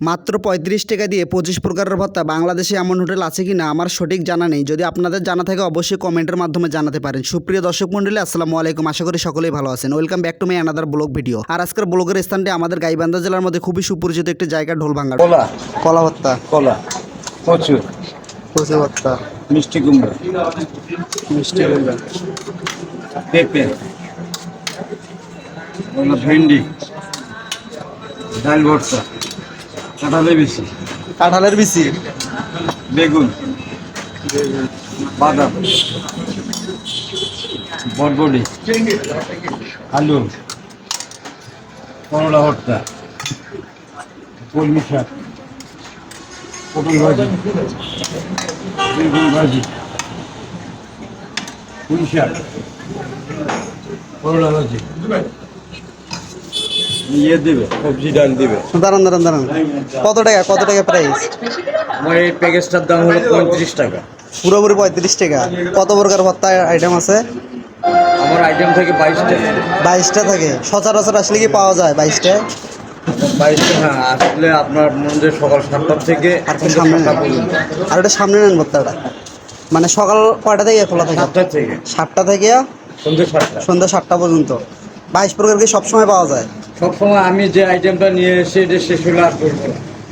মাত্র পঁয়ত্রিশ টাকা দিয়ে পঁচিশ প্রকারের ভত্তা বাংলাদেশে এমন হোটেল আছে কি না আমার সঠিক জানা নেই। যদি আপনাদের জানা থাকে অবশ্যই কমেন্টের মাধ্যমে জানাতে পারেন। সুপ্রিয় দর্শক মন্ডলী আসসালামু আলাইকুম। আশা করি সকলেই ভালো আছেন। Welcome back to my another blog video আর আজকের ব্লগের স্থানটি আমাদের গাইবান্ধা জেলার মধ্যে খুবই সুপরিচিত একটি জায়গা ঢোলভাঙ্গা। কলা। কলা ভত্তা। কলা। প্রচুর। কচু ভত্তা। মিষ্টি কুমড়ো। মিষ্টি পেঁপে। ভেন্ডি। ডাল ভর্তা। কাঁঠালে বেশি কাঁঠালের বিচি। বেগুন। বাদাম। বরবডি আলু। করলা ভর্তা। কলমি শাক। পটল ভাজি। বেগুন ভাজি। পুঁই শাক। করলা ভাজি। ইয়ে দেবে সবজি ডাল দেবে। দাঁড়ান দাঁড়ান দাঁড়ান। কত টাকা কত টাকা প্রাইস আমার এই প্যাকেজটার দাম হলো পঁয়ত্রিশ টাকা। পুরোপুরি পঁয়ত্রিশ টাকা। কত প্রকার আইটেম আছে? আমার আইটেম থেকে বাইশ টাকা বাইশটা থাকে। সচরাচর আসলে কি পাওয়া যায় বাইশটা? বাইশটা হ্যাঁ আসলে আপনার মন্দির সকাল সাতটার থেকে আর সামনে সাতটা ওটা সামনে নেন ভত্তাটা মানে সকাল কয়টা থেকে খোলা থাকে? সাতটা থেকে। সাতটা থেকে সন্ধ্যে সাতটা। সন্ধ্যা সাতটা পর্যন্ত। বাইশ প্রকার কি সবসময় পাওয়া যায়? সবসময় আমি যে আইটেমটা নিয়ে এসে এটা শেষ হলে আর করব